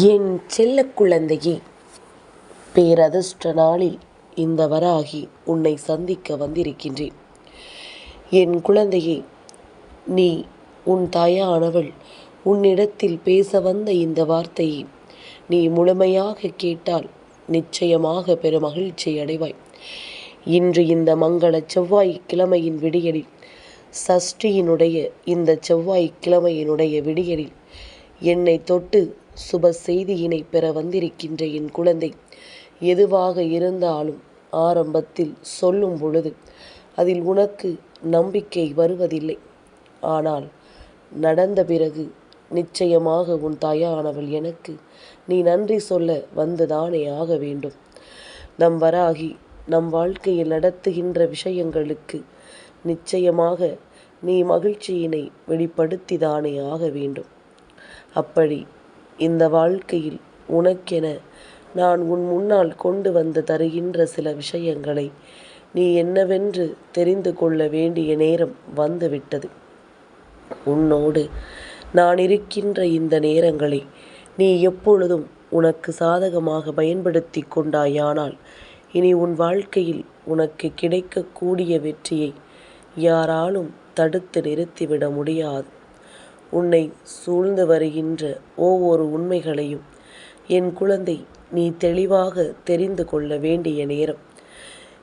என் செல்ல குழந்தையே பேரதிர்ஷ்ட நாளில் இந்த வராகி உன்னை சந்திக்க வந்திருக்கின்றேன். என் குழந்தையே நீ உன் தாயானவள் உன்னிடத்தில் பேச வந்த இந்த வார்த்தையை நீ முழுமையாக கேட்டால் நிச்சயமாக பெரும் மகிழ்ச்சி அடைவாய். இன்று இந்த மங்கள செவ்வாய் கிழமையின் விடியலில் சஷ்டியினுடைய இந்த செவ்வாய் கிழமையினுடைய விடியலில் என்னை தொட்டு சுப செய்தியினை பெற வந்திருக்கின்ற என் குழந்தை எதுவாக இருந்தாலும் ஆரம்பத்தில் சொல்லும் பொழுது அதில் உனக்கு நம்பிக்கை வருவதில்லை. ஆனால் நடந்த பிறகு நிச்சயமாக உன் தாயானவள் எனக்கு நீ நன்றி சொல்ல வந்துதானே ஆக வேண்டும். நம் வராகி நம் வாழ்க்கையில் நடத்துகின்ற விஷயங்களுக்கு நிச்சயமாக நீ மகிழ்ச்சியினை வெளிப்படுத்திதானே ஆக வேண்டும். அப்படி இந்த வாழ்க்கையில் உனக்கென நான் உன் முன்னால் கொண்டு வந்து தருகின்ற சில விஷயங்களை நீ என்னவென்று தெரிந்து கொள்ள வேண்டிய நேரம் வந்துவிட்டது. உன்னோடு நான் இருக்கின்ற இந்த நேரங்களை நீ எப்பொழுதும் உனக்கு சாதகமாக பயன்படுத்தி கொண்டாயானால் இனி உன் வாழ்க்கையில் உனக்கு கிடைக்கக்கூடிய வெற்றியை யாராலும் தடுத்து நிறுத்திவிட முடியாது. உன்னை சூழ்ந்து வருகின்ற ஒவ்வொரு உண்மைகளையும் என் குழந்தை நீ தெளிவாக தெரிந்து கொள்ள வேண்டிய நேரம்.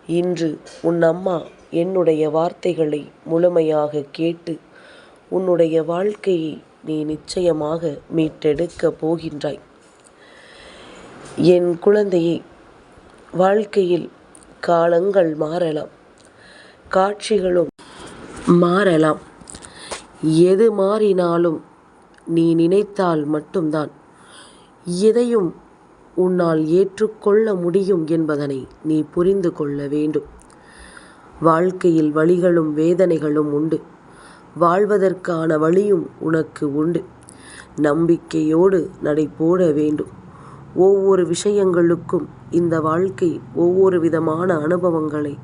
இன்று உன் அம்மா என்னுடைய வார்த்தைகளை முழுமையாக கேட்டு உன்னுடைய வாழ்க்கையை நீ நிச்சயமாக மீட்டெடுக்கப் போகின்றாய். என் குழந்தையை வாழ்க்கையில் காலங்கள் மாறலாம். காட்சிகளும் மாறலாம். எது மாறினாலும் நீ நினைத்தால் மட்டும்தான் எதையும் உன்னால் ஏற்றுக்கொள்ள முடியும் என்பதனை நீ புரிந்து கொள்ள வேண்டும். வாழ்க்கையில் வழிகளும் வேதனைகளும் உண்டு. வாழ்வதற்கான வழியும் உனக்கு உண்டு. நம்பிக்கையோடு நடை போட வேண்டும். ஒவ்வொரு விஷயங்களுக்கும் இந்த வாழ்க்கை ஒவ்வொரு விதமான அனுபவங்களை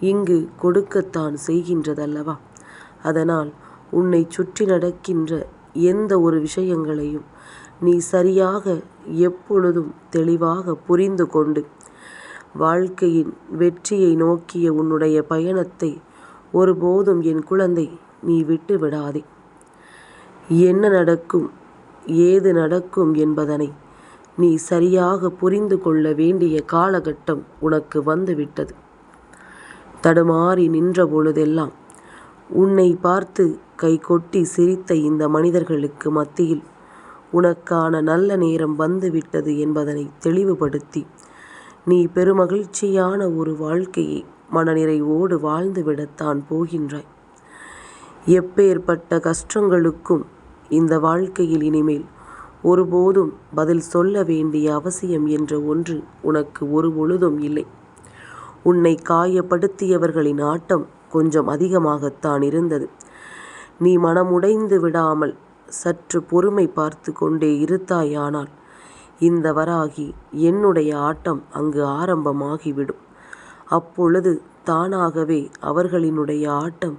இங்கு கொடுக்கத்தான் செய்கின்றதல்லவா? அதனால் உன்னை சுற்றி நடக்கின்ற எந்த ஒரு விஷயங்களையும் நீ சரியாக எப்பொழுதும் தெளிவாக புரிந்து கொண்டு வாழ்க்கையின் வெற்றியை நோக்கிய உன்னுடைய பயணத்தை ஒருபோதும் என் குழந்தை நீ விட்டு விடாதே. என்ன நடக்கும் ஏது நடக்கும் என்பதனை நீ சரியாக புரிந்து கொள்ள வேண்டிய காலகட்டம் உனக்கு வந்துவிட்டது. தடுமாறி நின்ற பொழுதெல்லாம் உன்னை பார்த்து கைகொட்டி சிரித்த இந்த மனிதர்களுக்கு மத்தியில் உனக்கான நல்ல நேரம் வந்துவிட்டது என்பதனை தெளிவுபடுத்தி நீ பெருமகிழ்ச்சியான ஒரு வாழ்க்கையை மனநிறைவோடு வாழ்ந்துவிடத்தான் போகின்றாய். எப்பேற்பட்ட கஷ்டங்களுக்கும் இந்த வாழ்க்கையில் இனிமேல் ஒருபோதும் பதில் சொல்ல வேண்டிய அவசியம் என்ற ஒன்று உனக்கு ஒரு பொழுதும் இல்லை. உன்னை காயப்படுத்தியவர்களின் ஆட்டம் கொஞ்சம் அதிகமாகத்தான் இருந்தது. நீ மனமுடைந்து விடாமல் சற்று பொறுமை பார்த்து கொண்டே இருத்தாயானால் இந்த வராகி என்னுடைய ஆட்டம் அங்கு ஆரம்பமாகிவிடும். அப்பொழுது தானாகவே அவர்களினுடைய ஆட்டம்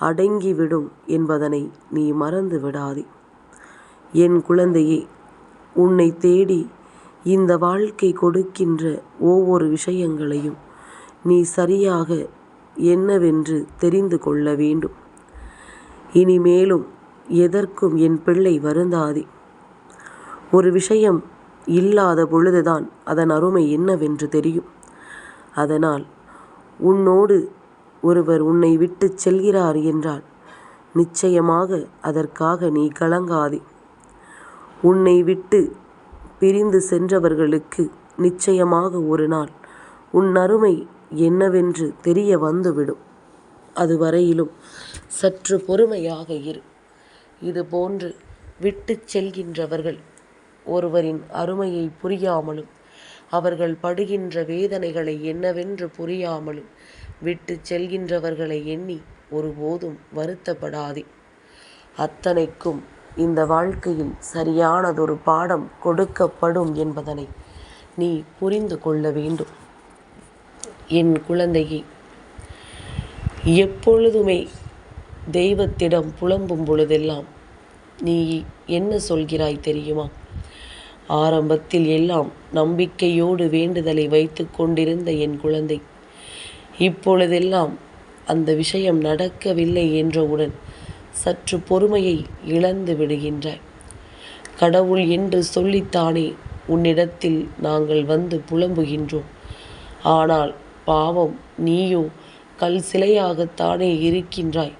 அடங்கிவிடும் என்பதனை நீ மறந்து விடாதே. என் குழந்தையே உன்னை தேடி இந்த வாழ்க்கை கொடுக்கின்ற ஒவ்வொரு விஷயங்களையும் நீ சரியாக என்னவென்று தெரிந்து கொள்ள வேண்டும். இனிமேலும் எதற்கும் என் பிள்ளை வருந்தாதே. ஒரு விஷயம் இல்லாத பொழுதுதான் அதன் அருமை என்னவென்று தெரியும். அதனால் உன்னோடு ஒருவர் உன்னை விட்டுச் செல்கிறார் என்றால் நிச்சயமாக அதற்காக நீ கலங்காதே. உன்னை விட்டு பிரிந்து சென்றவர்களுக்கு நிச்சயமாக ஒரு நாள் உன் அருமை என்னவென்று தெரிய வந்துவிடும். அதுவரையிலும் சற்று பொறுமையாக இரு. இது போன்று விட்டுச் செல்கின்றவர்கள் ஒருவரின் அருமையை புரியாமலும் அவர்கள் படுகின்ற வேதனைகளை என்னவென்று புரியாமலும் விட்டுச் செல்கின்றவர்களை எண்ணி ஒருபோதும் வருத்தப்படாதே. அத்தனைக்கும் இந்த வாழ்க்கையில் சரியானதொரு பாடம் கொடுக்கப்படும் என்பதனை நீ புரிந்து கொள்ள வேண்டும். என் குழந்தையை எப்பொழுதுமே தெய்வத்திடம் புலம்பும் பொழுதெல்லாம் நீ என்ன சொல்கிறாய் தெரியுமா? ஆரம்பத்தில் எல்லாம் நம்பிக்கையோடு வேண்டுதலை வைத்து கொண்டிருந்த என் குழந்தை. இப்பொழுதெல்லாம் அந்த விஷயம் நடக்கவில்லை என்றவுடன் சற்று பொறுமையை இழந்து விடுகின்றாய் கடவுள் என்று சொல்லித்தானே உன்னிடத்தில் நாங்கள் வந்து புலம்புகின்றோம். ஆனால் பாவம் நீயோ கல் சிலையாகத்தானே இருக்கின்றாய்?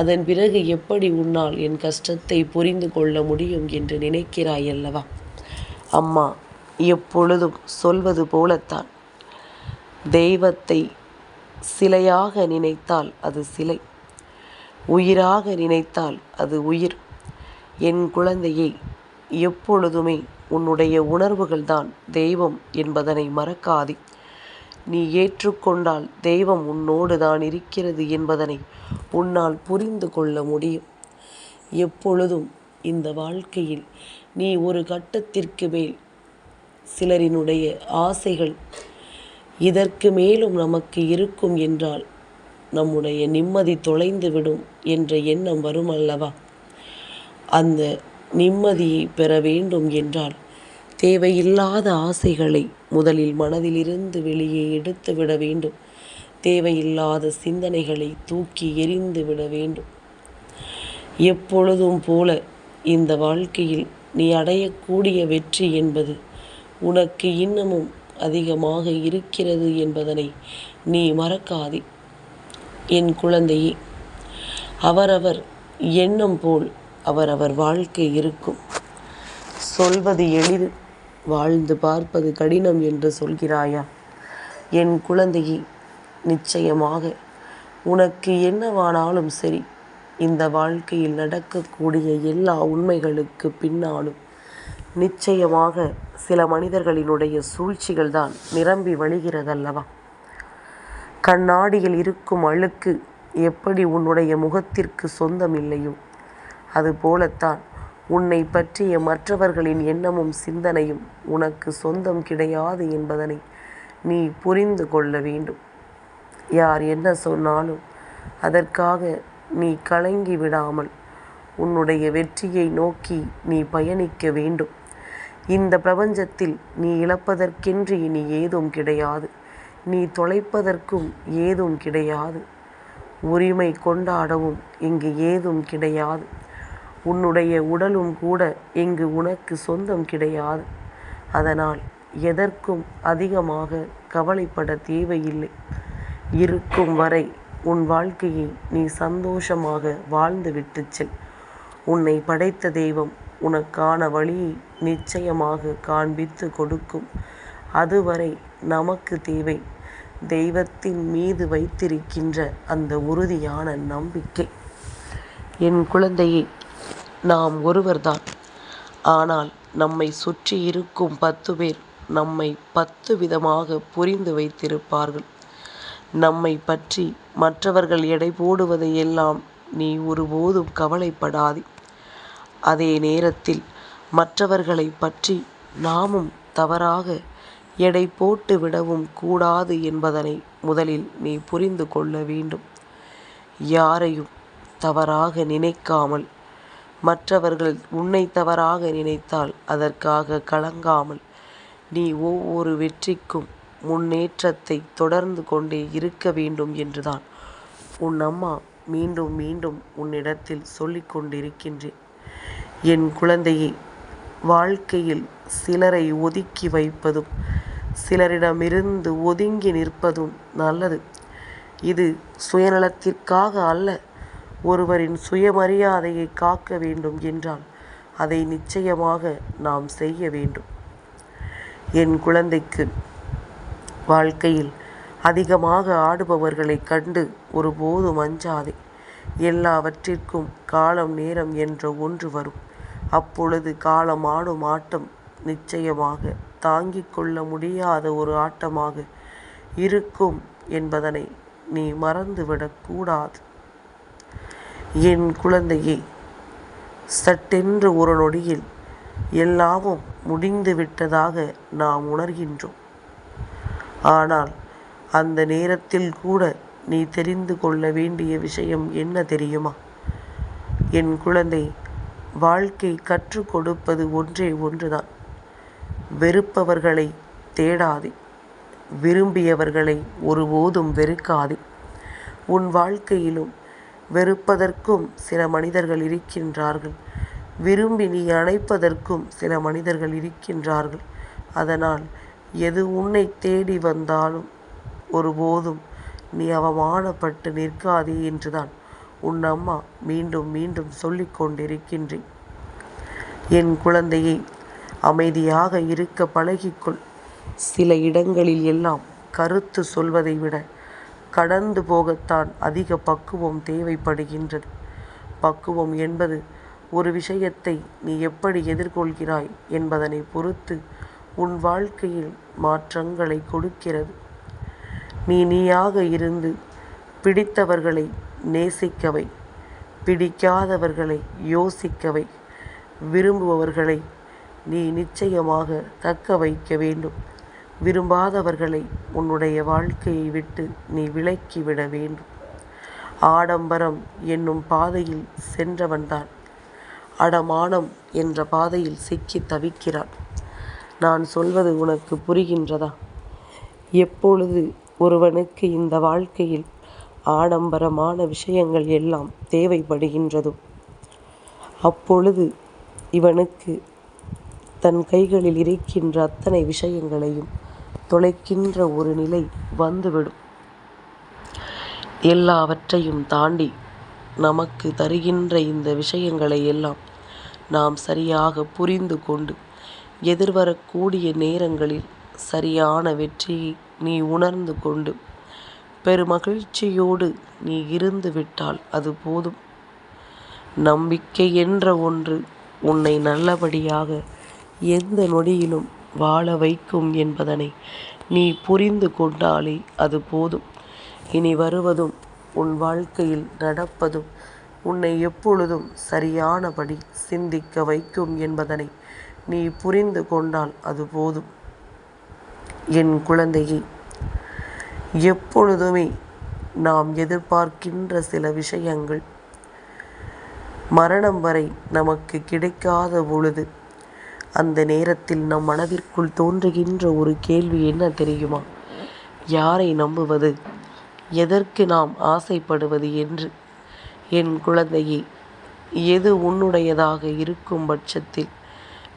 அதன் பிறகு எப்படி உன்னால் என் கஷ்டத்தை புரிந்து கொள்ள முடியும் என்று நினைக்கிறாய் அல்லவா அம்மா எப்பொழுதும் சொல்வது போலத்தான். தெய்வத்தை சிலையாக நினைத்தால் அது சிலை உயிராக நினைத்தால் அது உயிர். என் குழந்தையை எப்பொழுதுமே உன்னுடைய உணர்வுகள்தான் தெய்வம் என்பதனை மறக்காதே. நீ ஏற்றுக்கொண்டால் தெய்வம் உன்னோடு தான் இருக்கிறது என்பதனை உன்னால் புரிந்து கொள்ள முடியும். எப்பொழுதும் இந்த வாழ்க்கையில் நீ ஒரு கட்டத்திற்கு மேல் சிலரினுடைய ஆசைகள் இதற்கு மேலும் நமக்கு இருக்கும் என்றால் நம்முடைய நிம்மதி தொலைந்துவிடும் என்ற எண்ணம் வரும் அல்லவா அந்த நிம்மதியை பெற வேண்டும் என்றால் தேவையில்லாத ஆசைகளை முதலில் மனதிலிருந்து வெளியே எடுத்து விட வேண்டும். தேவையில்லாத சிந்தனைகளை தூக்கி எறிந்து விட வேண்டும். எப்பொழுதும் போல இந்த வாழ்க்கையில் நீ அடையக்கூடிய வெற்றி என்பது உனக்கு இன்னமும் அதிகமாக இருக்கிறது என்பதனை நீ மறக்காதே. என் குழந்தையே அவரவர் எண்ணம் போல் அவரவர் வாழ்க்கை இருக்கும். சொல்வது எளிது. வாழ்ந்து பார்ப்பது கடினம் என்று சொல்கிறாயா? என் குழந்தையே நிச்சயமாக. உனக்கு என்னவானாலும் சரி இந்த வாழ்க்கையில் நடக்கக்கூடிய எல்லா உண்மைகளுக்கு பின்னாலும் நிச்சயமாக சில மனிதர்களினுடைய சூழ்ச்சிகள் தான் நிரம்பி வழிகிறதல்லவா? கண்ணாடியில் இருக்கும் அழுக்கு எப்படி உன்னுடைய முகத்திற்கு சொந்தம் இல்லையோ? அதுபோலத்தான் உன்னை பற்றிய மற்றவர்களின் எண்ணமும் சிந்தனையும் உனக்கு சொந்தம் கிடையாது என்பதனை நீ புரிந்து கொள்ள வேண்டும். யார் என்ன சொன்னாலும் அதற்காக நீ கலங்கி விடாமல் உன்னுடைய வெற்றியை நோக்கி நீ பயணிக்க வேண்டும். இந்த பிரபஞ்சத்தில் நீ இழப்பதற்கென்று இனி ஏதும் கிடையாது. நீ தொலைப்பதற்கும் ஏதும் கிடையாது. உரிமை கொண்டாடவும் இங்கு ஏதும் கிடையாது. உன்னுடைய உடலும் கூட இங்கு உனக்கு சொந்தம் கிடையாது. அதனால் எதற்கும் அதிகமாக கவலைப்பட தேவையில்லை. இருக்கும் வரை உன் வாழ்க்கையை நீ சந்தோஷமாக வாழ்ந்து விட்டு செல். உன்னை படைத்த தெய்வம் உனக்கான வழியை நிச்சயமாக காண்பித்து கொடுக்கும். அதுவரை நமக்கு தேவை தெய்வத்தின் மீது வைத்திருக்கின்ற அந்த உறுதியான நம்பிக்கை. என் குழந்தையை நாம் ஒருவர்தான் ஆனால் நம்மை சுற்றி இருக்கும் பத்து பேர் நம்மை பத்து விதமாக புரிந்து வைத்திருப்பார்கள். நம்மை பற்றி மற்றவர்கள் எடை போடுவதையெல்லாம் நீ ஒருபோதும் கவலைப்படாதே. அதே நேரத்தில் மற்றவர்களை பற்றி நாமும் தவறாக எடை போட்டு விடவும் கூடாது என்பதனை முதலில் நீ புரிந்து கொள்ள வேண்டும். யாரையும் தவறாக நினைக்காமல் மற்றவர்கள் உன்னை தவறாக நினைத்தால் அதற்காக கலங்காமல். நீ ஒவ்வொரு வெற்றிக்கும் முன்னேற்றத்தை தொடர்ந்து கொண்டே இருக்க வேண்டும் என்றுதான் உன் அம்மா மீண்டும் மீண்டும் உன்னிடத்தில் சொல்லிக் கொண்டிருக்கின்றேன். என் குழந்தையை வாழ்க்கையில் சிலரை ஒதுக்கி வைப்பதும் சிலரிடமிருந்து ஒதுங்கி நிற்பதும் நல்லது. இது சுயநலத்திற்காக அல்ல ஒருவரின் சுயமரியாதையை காக்க வேண்டும் என்றால் அதை நிச்சயமாக நாம் செய்ய வேண்டும். என் குழந்தைக்கு வாழ்க்கையில் அதிகமாக ஆடுபவர்களை கண்டு ஒருபோதும் அஞ்சாதே எல்லாவற்றிற்கும் காலம் நேரம் என்ற ஒன்று வரும். அப்பொழுது காலம் ஆடும் ஆட்டம் நிச்சயமாக தாங்கிக் கொள்ள முடியாத ஒரு ஆட்டமாக இருக்கும் என்பதனை நீ மறந்துவிடக்கூடாது என் குழந்தையே சட்டென்று ஒரு நொடியில் எல்லாமும் முடிந்து விட்டதாக நாம் உணர்கின்றோம். ஆனால் அந்த நேரத்தில் கூட நீ தெரிந்து கொள்ள வேண்டிய விஷயம் என்ன தெரியுமா? என் குழந்தை வாழ்க்கை கற்றுக் கொடுப்பது ஒன்றே ஒன்றுதான். வெறுப்பவர்களை தேடாதே விரும்பியவர்களை ஒருபோதும் வெறுக்காதே. உன் வாழ்க்கையிலும் வெறுப்பதற்கும் சில மனிதர்கள் இருக்கின்றார்கள். விரும்பி நீ அணைப்பதற்கும் சில மனிதர்கள் இருக்கின்றார்கள். அதனால் எது உன்னை தேடி வந்தாலும் ஒருபோதும் நீ அவமானப்பட்டு நிற்காதே என்றுதான் உன் அம்மா மீண்டும் மீண்டும் சொல்லிக் கொண்டிருக்கின்றேன். என் குழந்தையை அமைதியாக இருக்க பழகிக்கொள். சில இடங்களில் எல்லாம் கருத்து சொல்வதை விட கடந்து போகத்தான் அதிக பக்குவம் தேவைப்படுகின்றது. பக்குவம் என்பது ஒரு விஷயத்தை நீ எப்படி எதிர்கொள்கிறாய் என்பதனை பொறுத்து உன் வாழ்க்கையில் மாற்றங்களை கொடுக்கிறது. நீ நீயாக இருந்து பிடித்தவர்களை நேசிக்கவை பிடிக்காதவர்களை யோசிக்கவை விரும்புபவர்களை நீ நிச்சயமாக தக்க வைக்க வேண்டும். விரும்பாதவர்களை உன்னுடைய வாழ்க்கையை விட்டு நீ விலக்கிவிட வேண்டும். ஆடம்பரம் என்னும் பாதையில் சென்றவன்தான். அடமானம் என்ற பாதையில் சிக்கி தவிக்கிறான். நான் சொல்வது உனக்கு புரிகின்றதா? எப்பொழுது ஒருவனுக்கு இந்த வாழ்க்கையில் ஆடம்பரமான விஷயங்கள் எல்லாம் தேவைப்படுகின்றதோ அப்பொழுது இவனுக்கு தன் கைகளில் இருக்கின்ற அத்தனை விஷயங்களையும் தொலைக்கின்ற ஒரு நிலை வந்துவிடும். எல்லாவற்றையும் தாண்டி நமக்கு தருகின்ற இந்த விஷயங்களை எல்லாம் நாம் சரியாக புரிந்து கொண்டு எதிர்வரக்கூடிய நேரங்களில் சரியான வெற்றியை நீ உணர்ந்து கொண்டு பெருமகிழ்ச்சியோடு நீ இருந்து விட்டால் அது போதும். நம்பிக்கை என்ற ஒன்று உன்னை நல்லபடியாக எந்த நொடியிலும் வாழ வைக்கும் என்பதனை நீ புரிந்து கொண்டாலே அது போதும். இனி வருவதும் உன் வாழ்க்கையில் நடப்பதும் உன்னை எப்பொழுதும் சரியானபடி சிந்திக்க வைக்கும் என்பதனை நீ புரிந்து கொண்டால் அது போதும். என் குழந்தையை எப்பொழுதுமே நாம் எதிர்பார்க்கின்ற சில விஷயங்கள் மரணம் வரை நமக்கு கிடைக்காத பொழுது அந்த நேரத்தில் நம் மனதிற்குள் தோன்றுகின்ற ஒரு கேள்வி என்ன தெரியுமா? யாரை நம்புவது? எதற்கு நாம் ஆசைப்படுவது என்று? என் குழந்தையே எது உன்னுடையதாக இருக்கும் பட்சத்தில்?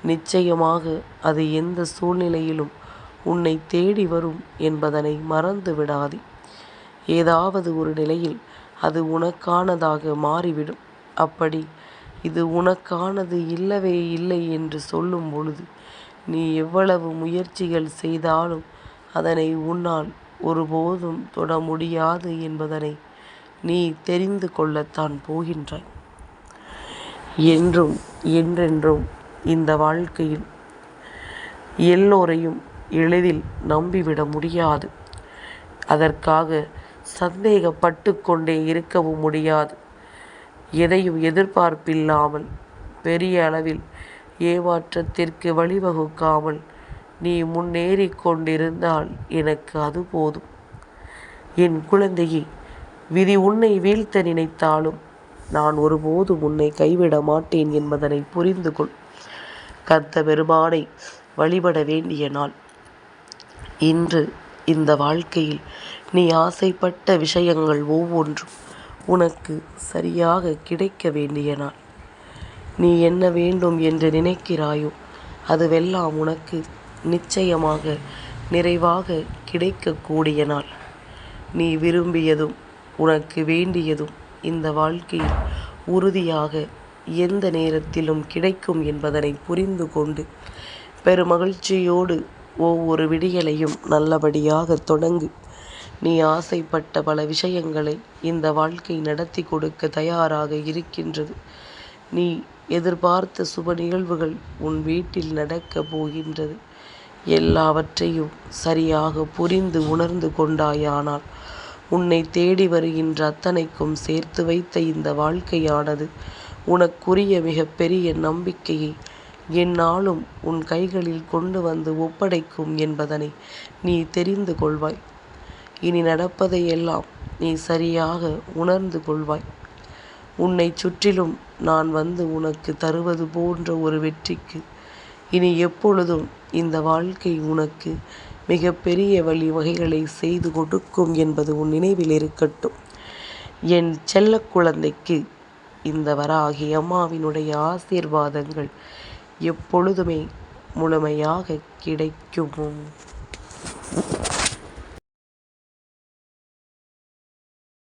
நிச்சயமாக அது எந்த சூழ்நிலையிலும் உன்னை தேடி வரும் என்பதனை மறந்து விடாதே. ஏதாவது ஒரு நிலையில் அது உனக்கானதாக மாறிவிடும். அப்படி இது உனக்கானது இல்லவே இல்லை என்று சொல்லும் பொழுது நீ எவ்வளவு முயற்சிகள் செய்தாலும் அதனை உன்னால் ஒருபோதும் தொட முடியாது என்பதனை நீ தெரிந்து கொள்ளத்தான் போகின்றாய். என்றும் என்றென்றும் இந்த வாழ்க்கையில் எல்லோரையும் எளிதில் நம்பிவிட முடியாது. அதற்காக சந்தேகப்பட்டு கொண்டே இருக்கவும் முடியாது. எதையும் எதிர்பார்ப்பில்லாமல் பெரிய அளவில் ஏமாற்றத்திற்கு வழிவகுக்காமல் நீ முன்னேறி கொண்டிருந்தால் எனக்கு அது போதும். என் குழந்தையே விதி உன்னை வீழ்த்த நினைத்தாலும் நான் ஒருபோதும் உன்னை கைவிட மாட்டேன் என்பதனை புரிந்து கொள். கத்த பெருமானை வழிபட வேண்டிய நாள். இன்று இந்த வாழ்க்கையில் நீ ஆசைப்பட்ட விஷயங்கள் ஒவ்வொன்றும் உனக்கு சரியாக கிடைக்க வேண்டிய நாள். நீ என்ன வேண்டும் என்று நினைக்கிறாயோ அதுவெல்லாம் உனக்கு நிச்சயமாக நிறைவாக கிடைக்கக்கூடிய நாள். நீ விரும்பியதும் உனக்கு வேண்டியதும் இந்த வாழ்க்கையில் உறுதியாக எந்த நேரத்திலும் கிடைக்கும் என்பதனை புரிந்து கொண்டு பெருமகிழ்ச்சியோடு ஒவ்வொரு விடியலையும் நல்லபடியாக தொடங்கு. நீ ஆசைப்பட்ட பல விஷயங்களை இந்த வாழ்க்கை நடத்தி கொடுக்க தயாராக இருக்கின்றது. நீ எதிர்பார்த்த சுப நிகழ்வுகள் உன் வீட்டில் நடக்கப் போகின்றது. எல்லாவற்றையும் சரியாக புரிந்து உணர்ந்து கொண்டாயானால் உன்னை தேடி வருகின்ற அத்தனைக்கும் சேர்த்து வைத்த இந்த வாழ்க்கையானது உனக்குரிய மிகப்பெரிய நம்பிக்கையை எந்நாளும் உன் கைகளில் கொண்டு வந்து ஒப்படைக்கும் என்பதனை நீ தெரிந்து கொள்வாய். இனி நடப்பதையெல்லாம் நீ சரியாக உணர்ந்து கொள்வாய். உன்னை சுற்றிலும் நான் வந்து உனக்கு தருவது போன்ற ஒரு வெற்றிக்கு இனி எப்பொழுதும் இந்த வாழ்க்கை உனக்கு மிகப்பெரிய வழிவகைகளை செய்து கொடுக்கும் என்பது உன் நினைவில் இருக்கட்டும். என் செல்ல குழந்தைக்கு இந்த வராகி அம்மாவினுடைய ஆசீர்வாதங்கள் எப்பொழுதுமே முழுமையாக கிடைக்கும்?